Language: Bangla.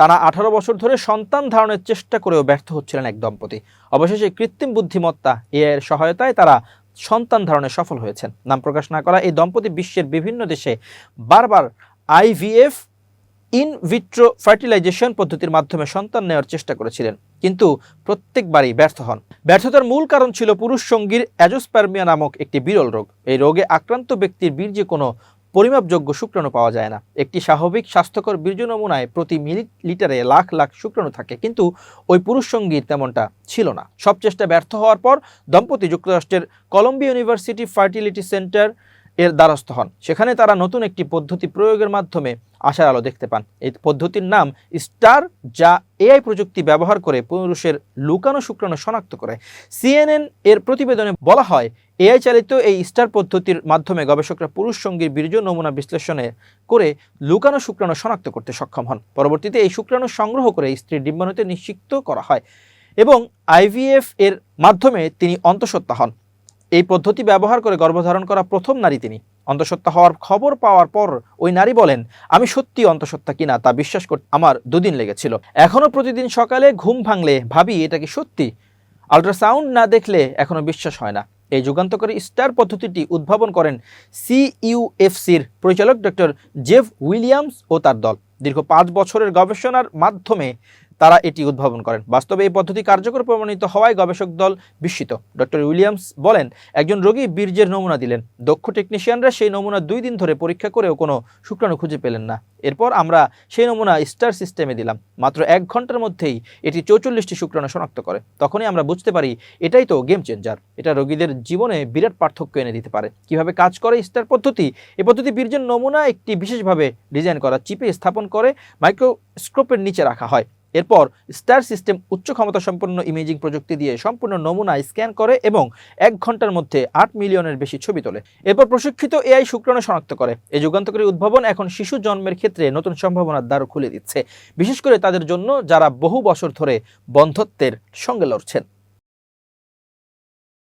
টানা আঠারো বছর ধরে সন্তান ধারণের চেষ্টা করেও ব্যর্থ হচ্ছিলেন এক দম্পতি। অবশেষে কৃত্রিম বুদ্ধিমত্তা এর সহায়তায় তারা সন্তান ধারণে সফল হয়েছেন। নাম প্রকাশ না করা এই দম্পতি বিশ্বের বিভিন্ন দেশে বারবার আইভিএফ ইন ভিট্রো ফার্টিলাইজেশন পদ্ধতির মাধ্যমে সন্তান নেওয়ার চেষ্টা করেছিলেন। কিন্তু প্রত্যেকবারই ব্যর্থ হন। ব্যর্থতার মূল কারণ ছিল পুরুষ সঙ্গীর অ্যাজোস্পার্মিয়া নামক একটি বিরল রোগ। এই রোগে আক্রান্ত ব্যক্তির বীর্যে কোনো পরিমাপযোগ্য শুক্রাণু পাওয়া যায় না। একটি স্বাভাবিক স্বাস্থ্যকর বীর্য নমুনায় প্রতি মিলি লিটারে লাখ লাখ শুক্রাণু থাকে, কিন্তু ওই পুরুষ সঙ্গীর তেমনটা ছিল না। সব চেষ্টা ব্যর্থ হওয়ার পর দম্পতি যুক্তরাষ্ট্রের কলম্বিয়া ইউনিভার্সিটি ফার্টিলিটি সেন্টার এর দ্বারস্থ হন। সেখানে তারা নতুন একটি পদ্ধতি প্রয়োগের মাধ্যমে আশার আলো দেখতে পান। এই পদ্ধতির নাম স্টার, যা এআই প্রযুক্তি ব্যবহার করে পুরুষের লুকানো শুক্রাণু শনাক্ত করে। সিএনএন এর প্রতিবেদনে বলা হয়, এআই চালিত এই স্টার পদ্ধতির মাধ্যমে গবেষকরা পুরুষ সঙ্গীর বীর্য নমুনা বিশ্লেষণে করে লুকানো শুক্রাণু শনাক্ত করতে সক্ষম হন। পরবর্তীতে এই শুক্রাণু সংগ্রহ করে স্ত্রীর ডিম্বাণুতে নিশ্চিত করা হয় এবং আইভিএফ এর মাধ্যমে তিনি অন্তঃসত্ত্বা হন। এই পদ্ধতি ব্যবহার করে গর্ভধারণ করা প্রথম নারী তিনি। অন্তঃসত্ত্বা হওয়ার খবর পাওয়ার পর ওই নারী বলেন, আমি সত্যি অন্তঃসত্ত্বা কিনা তা বিশ্বাস করতে আমার দুদিন লেগেছিল। এখনও প্রতিদিন সকালে ঘুম ভাঙলে ভাবি এটা কি সত্যি? আল্ট্রাসাউন্ড না দেখলে এখনও বিশ্বাস হয় না। এই যুগান্তকারী স্টার পদ্ধতিটি উদ্ভাবন করেন সিইউএফসির পরিচালক ডক্টর জেফ উইলিয়ামস ও তার দল। দীর্ঘ পাঁচ বছরের গবেষণার মাধ্যমে তারা এটি উদ্ভাবন করেন। বাস্তবে এই পদ্ধতি কার্যকর প্রমাণিত হওয়ায় গবেষক দল বিস্মিত। ডক্টর উইলিয়ামস বলেন, একজন রোগী বীর্যের নমুনা দিলেন। দক্ষ টেকনিশিয়ানরা সেই নমুনা দুই দিন ধরে পরীক্ষা করেও কোনো শুক্রাণু খুঁজে পেলেন না। এরপর আমরা সেই নমুনা স্টার সিস্টেমে দিলাম। মাত্র এক ঘণ্টার মধ্যেই এটি চৌচল্লিশটি শুক্রাণু শনাক্ত করে। তখনই আমরা বুঝতে পারি, এটাই তো গেম চেঞ্জার এটা রোগীদের জীবনে বিরাট পার্থক্য এনে দিতে পারে। কীভাবে কাজ করে স্টার পদ্ধতি? এই পদ্ধতি বীর্যের নমুনা একটি বিশেষভাবে ডিজাইন করা, চিপে স্থাপন করে মাইক্রোস্কোপের নিচে রাখা হয়। এরপর স্টার সিস্টেম উচ্চ ক্ষমতা সম্পন্ন ইমেজিং প্রযুক্তি দিয়ে সম্পূর্ণ নমুনা স্ক্যান করে এবং এক ঘণ্টার মধ্যে আট মিলিয়নের বেশি ছবি তোলে। এরপর প্রশিক্ষিত এআই শুক্রাণু শনাক্ত করে। এই যুগান্তকারী উদ্ভাবন এখন শিশু জন্মের ক্ষেত্রে নতুন সম্ভাবনার দ্বার খুলে দিচ্ছে। বিশেষ করে তাদের জন্য যারা বহু বছর ধরে বন্ধত্বের সঙ্গে লড়ছেন।